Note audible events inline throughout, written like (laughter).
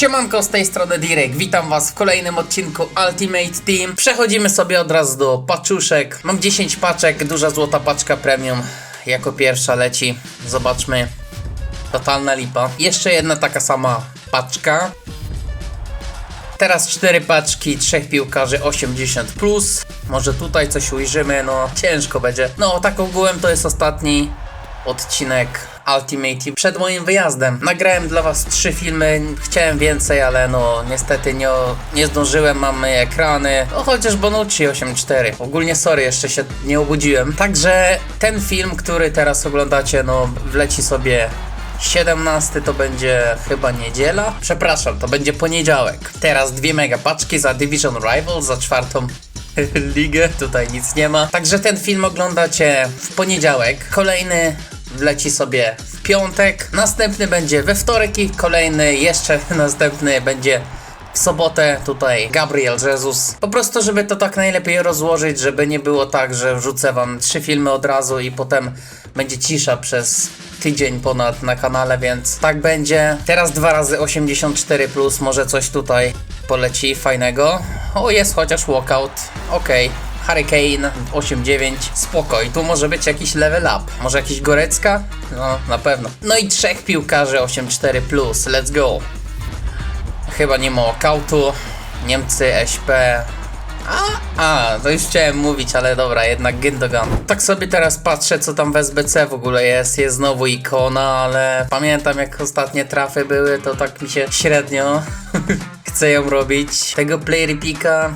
Siemanko, z tej strony Direk, witam was w kolejnym odcinku Ultimate Team. Przechodzimy sobie od razu do paczuszek. Mam 10 paczek, duża złota paczka premium. Jako pierwsza leci, zobaczmy. Totalna lipa. Jeszcze jedna taka sama paczka. Teraz cztery paczki, trzech piłkarzy 80+. Plus. Może tutaj coś ujrzymy, no ciężko będzie. No tak ogółem to jest ostatni odcinek Ultimate przed moim wyjazdem. Nagrałem dla was trzy filmy, chciałem więcej, ale no niestety nie, nie zdążyłem, mamy ekrany. No chociaż Bonucci 8.4. Ogólnie sorry, jeszcze się nie obudziłem. Także ten film, który teraz oglądacie, no wleci sobie 17 to będzie chyba niedziela. Przepraszam, to będzie poniedziałek. Teraz dwie mega paczki za Division Rivals, za czwartą (laughs) ligę. Tutaj nic nie ma. Także ten film oglądacie w poniedziałek. Kolejny wleci sobie w piątek. Następny będzie we wtorek i kolejny jeszcze (laughs) następny będzie w sobotę tutaj Gabriel Jesus. Po prostu, żeby to tak najlepiej rozłożyć, żeby nie było tak, że wrzucę wam trzy filmy od razu i potem będzie cisza przez tydzień ponad na kanale, więc tak będzie. Teraz dwa razy 84 plus, może coś tutaj poleci fajnego. O, jest chociaż walkout. Okej. Hurricane 8-9, spoko. I tu może być jakiś level up. Może jakiś Gorecka? No, na pewno. No i trzech piłkarzy 8-4+, plus. let's go. Chyba nie ma walkoutu. Niemcy, SP. A, a, to już chciałem mówić, ale dobra, jednak Gündogan. Tak sobie teraz patrzę, co tam w SBC w ogóle jest. Jest znowu ikona, ale pamiętam jak ostatnie trafy były, to tak mi się średnio (laughs) chce ją robić. Tego player pika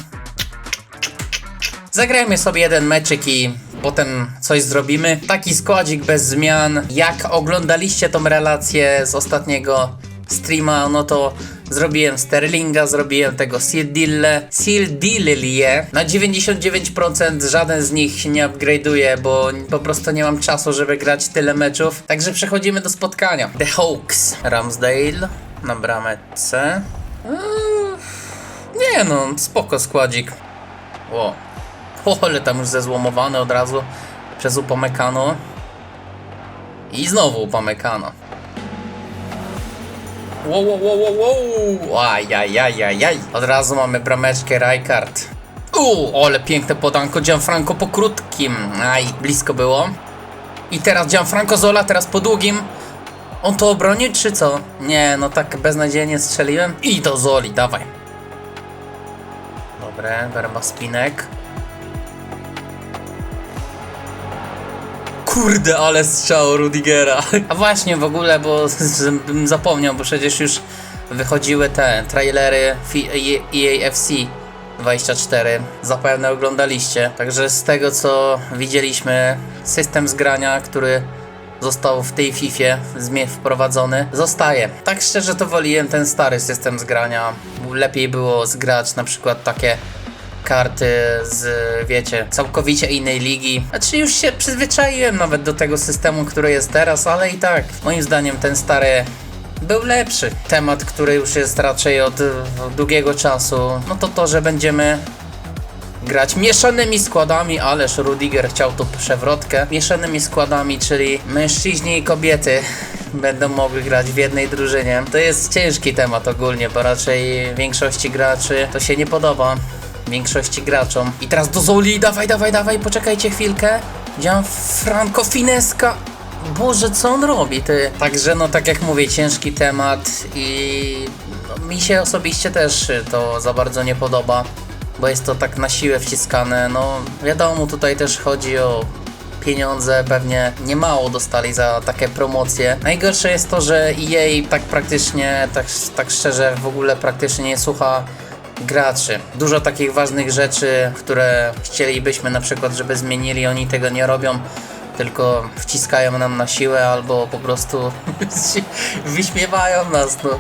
Zagrajmy sobie jeden meczyk i potem coś zrobimy. Taki składzik bez zmian. Jak oglądaliście tą relację z ostatniego streama, no to zrobiłem Sterlinga, zrobiłem tego Sildille. Sildillie. Na 99% żaden z nich się nie upgrade'uje, bo po prostu nie mam czasu, żeby grać tyle meczów. Także przechodzimy do spotkania. The Hawks. Ramsdale na bramę C. Eee, Nie no, spoko składzik. Wow. O, ale tam już zezłomowany od razu przez Upamecano. I znowu Upamecano. Wow, wow, wow, wow, wow. Ajajajajaj. Od razu mamy brameczkę Rijkaard. Uuu, ale piękne podanko Gianfranco po krótkim. Aj, blisko było. I teraz Gianfranco Zola, teraz po długim. On to obroni, czy co? Nie, no tak beznadziejnie strzeliłem. I do Zoli, dawaj. Dobre, werba spinek. Kurde, ale strzał Rudigera. A właśnie w ogóle, bo bym zapomniał, bo przecież już wychodziły te trailery fi- E- EAFC 24. Zapewne oglądaliście. Także z tego co widzieliśmy, system zgrania, który został w tej FIFA wprowadzony, zostaje. Tak szczerze to woliłem ten stary system zgrania. Lepiej było zgrać na przykład takie karty z, wiecie, całkowicie innej ligi. Znaczy już się przyzwyczaiłem nawet do tego systemu, który jest teraz, ale i tak, moim zdaniem ten stary był lepszy. Temat, który już jest raczej od długiego czasu, no to to, że będziemy grać mieszanymi składami, ależ Rudiger chciał tu przewrotkę. Mieszanymi składami, czyli mężczyźni i kobiety (laughs) będą mogli grać w jednej drużynie. To jest ciężki temat ogólnie, bo raczej większości graczy to się nie podoba. Większości graczom. I teraz do Zoli, dawaj, dawaj, dawaj, poczekajcie chwilkę. Gianfranco Finesca. Boże, co on robi, ty? Także, no, tak jak mówię, ciężki temat i no, mi się osobiście też to za bardzo nie podoba, bo jest to tak na siłę wciskane. No, wiadomo, tutaj też chodzi o pieniądze, pewnie nie mało dostali za takie promocje. Najgorsze jest to, że EA tak praktycznie, tak, tak szczerze, w ogóle praktycznie nie słucha graczy. Dużo takich ważnych rzeczy, które chcielibyśmy na przykład, żeby zmienili, oni tego nie robią, tylko wciskają nam na siłę albo po prostu (laughs) wyśmiewają nas, no.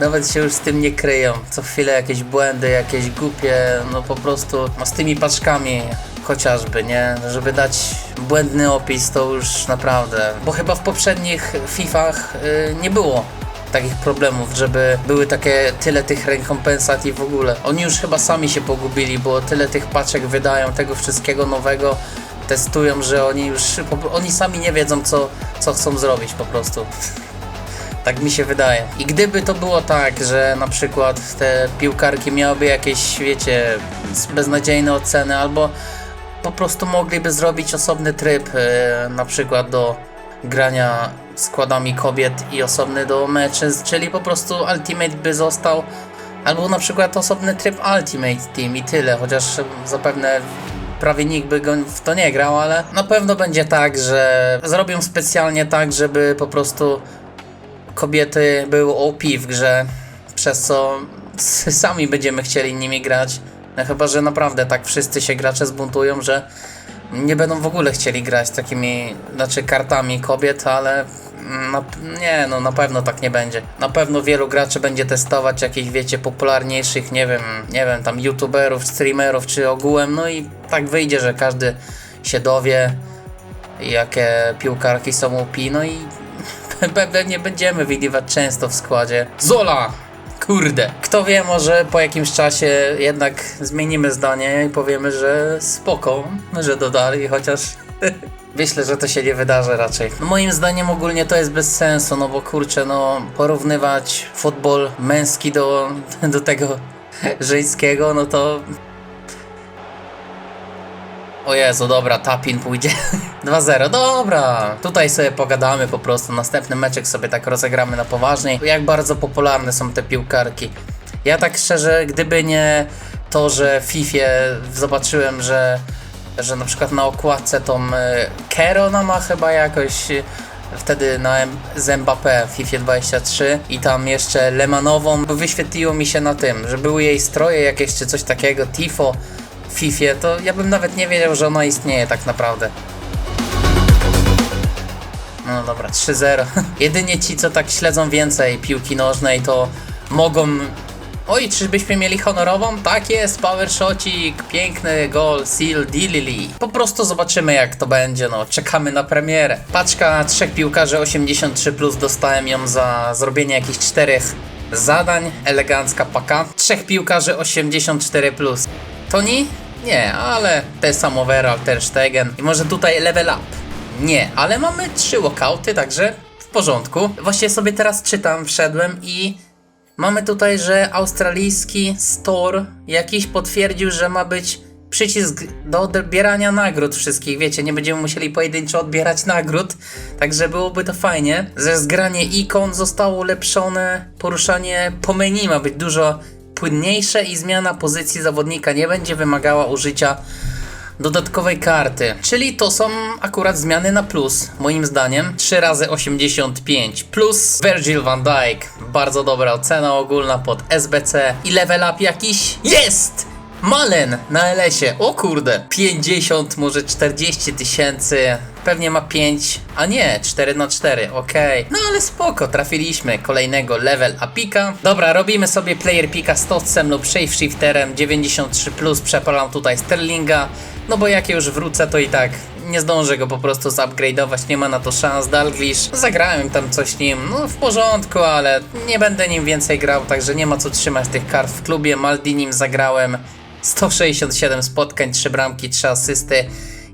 Nawet się już z tym nie kryją. Co chwilę jakieś błędy, jakieś głupie, no po prostu no z tymi paczkami chociażby, nie? Żeby dać błędny opis to już naprawdę. Bo chyba w poprzednich Fifach y, nie było takich problemów, żeby były takie tyle tych rekompensat i w ogóle. Oni już chyba sami się pogubili, bo tyle tych paczek wydają, tego wszystkiego nowego testują, że oni już oni sami nie wiedzą co, co chcą zrobić po prostu. (laughs) Tak mi się wydaje. I gdyby to było tak, że na przykład te piłkarki miałyby jakieś, wiecie, beznadziejne oceny, albo po prostu mogliby zrobić osobny tryb, e, na przykład do grania składami kobiet i osobny do mężczyzn, czyli po prostu Ultimate by został, albo na przykład osobny tryb Ultimate Team i tyle, chociaż zapewne prawie nikt by go w to nie grał, ale na pewno będzie tak, że zrobią specjalnie tak, żeby po prostu kobiety były OP w grze, przez co (laughs) sami będziemy chcieli nimi grać. No chyba, że naprawdę tak wszyscy się gracze zbuntują, że nie będą w ogóle chcieli grać takimi, znaczy kartami kobiet, ale na, nie, no na pewno tak nie będzie. Na pewno wielu graczy będzie testować jakichś, wiecie, popularniejszych, nie wiem, nie wiem, tam youtuberów, streamerów, czy ogółem, no i tak wyjdzie, że każdy się dowie, jakie piłkarki są OP, no i (laughs) pe- pewnie będziemy widywać często w składzie. Zola! Kurde. Kto wie, może po jakimś czasie jednak zmienimy zdanie i powiemy, że spoko, że dodali, chociaż (laughs) myślę, że to się nie wydarzy raczej. No moim zdaniem ogólnie to jest bez sensu, no bo kurczę, no porównywać futbol męski do, (laughs) do tego żeńskiego, no to o Jezu, dobra, tapin pójdzie. (laughs) 2-0, dobra. Tutaj sobie pogadamy po prostu. Następny meczek sobie tak rozegramy na poważniej. Jak bardzo popularne są te piłkarki. Ja tak szczerze, gdyby nie to, że w FIFA zobaczyłem, że, że na przykład na okładce tą e, Kero ma chyba jakoś e, wtedy na z Mbappé w FIFA 23 i tam jeszcze Lemanową, wyświetliło mi się na tym, że były jej stroje jakieś czy coś takiego, Tifo FIFA, to ja bym nawet nie wiedział, że ona istnieje tak naprawdę. No dobra, 3-0. (laughs) Jedynie ci, co tak śledzą więcej piłki nożnej, to mogą... Oj, czyżbyśmy mieli honorową? Tak jest, power shotcik, piękny gol, seal, Dilili. Po prostu zobaczymy jak to będzie, no, czekamy na premierę. Paczka trzech piłkarzy 83+, plus dostałem ją za zrobienie jakichś czterech zadań, elegancka paka. Trzech piłkarzy 84+. Plus. Toni? Nie, ale te sam overall, Ter Stegen. I może tutaj level up. Nie, ale mamy trzy walkouty, także w porządku. Właśnie sobie teraz czytam, wszedłem i mamy tutaj, że australijski store jakiś potwierdził, że ma być przycisk do odbierania nagród wszystkich, wiecie, nie będziemy musieli pojedynczo odbierać nagród, także byłoby to fajnie. Że zgranie ikon zostało ulepszone, poruszanie po menu ma być dużo płynniejsze i zmiana pozycji zawodnika nie będzie wymagała użycia dodatkowej karty. Czyli to są akurat zmiany na plus, moim zdaniem. 3 razy 85 plus Virgil van Dijk. Bardzo dobra ocena ogólna pod SBC. I level up jakiś jest! Malen na LS-ie. O kurde. 50, może 40 tysięcy. Pewnie ma 5, a nie, 4 na 4, okej. No ale spoko, trafiliśmy kolejnego level upika. Dobra, robimy sobie player pika z Totsem lub shapeshifterem 93+, plus, przepalam tutaj Sterlinga. No bo jak już wrócę, to i tak nie zdążę go po prostu zupgrade'ować, nie ma na to szans. Dalglish, zagrałem tam coś nim, no w porządku, ale nie będę nim więcej grał, także nie ma co trzymać tych kart w klubie. Maldinim zagrałem 167 spotkań, 3 bramki, 3 asysty.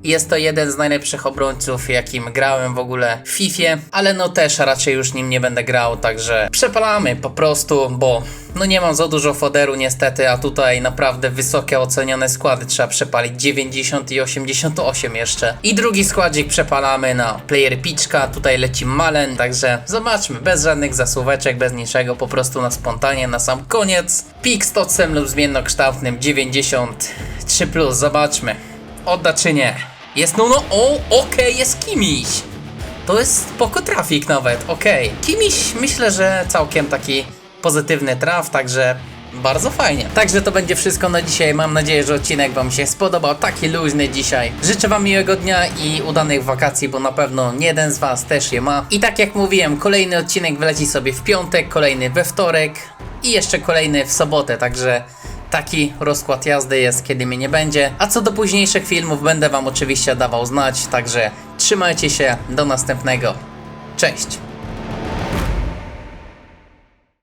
Jest to jeden z najlepszych obrońców, jakim grałem w ogóle w FIFA, ale no też raczej już nim nie będę grał, także przepalamy po prostu, bo no nie mam za dużo foderu niestety, a tutaj naprawdę wysokie ocenione składy trzeba przepalić, 90 i 88 jeszcze. I drugi składzik przepalamy na player pitchka, tutaj leci Malen, także zobaczmy, bez żadnych zasuweczek, bez niczego, po prostu na spontanie, na sam koniec. Pik z tocem lub zmiennokształtnym 93+, plus, zobaczmy. Odda czy nie? Jest no no, o, okej, jest Kimiś. To jest spoko trafik nawet, okej. Kimiś myślę, że całkiem taki pozytywny traf, także bardzo fajnie. Także to będzie wszystko na dzisiaj. Mam nadzieję, że odcinek Wam się spodobał. Taki luźny dzisiaj. Życzę Wam miłego dnia i udanych wakacji, bo na pewno nie jeden z Was też je ma. I tak jak mówiłem, kolejny odcinek wleci sobie w piątek, kolejny we wtorek i jeszcze kolejny w sobotę, także Taki rozkład jazdy jest, kiedy mnie nie będzie. A co do późniejszych filmów, będę Wam oczywiście dawał znać. Także trzymajcie się, do następnego. Cześć!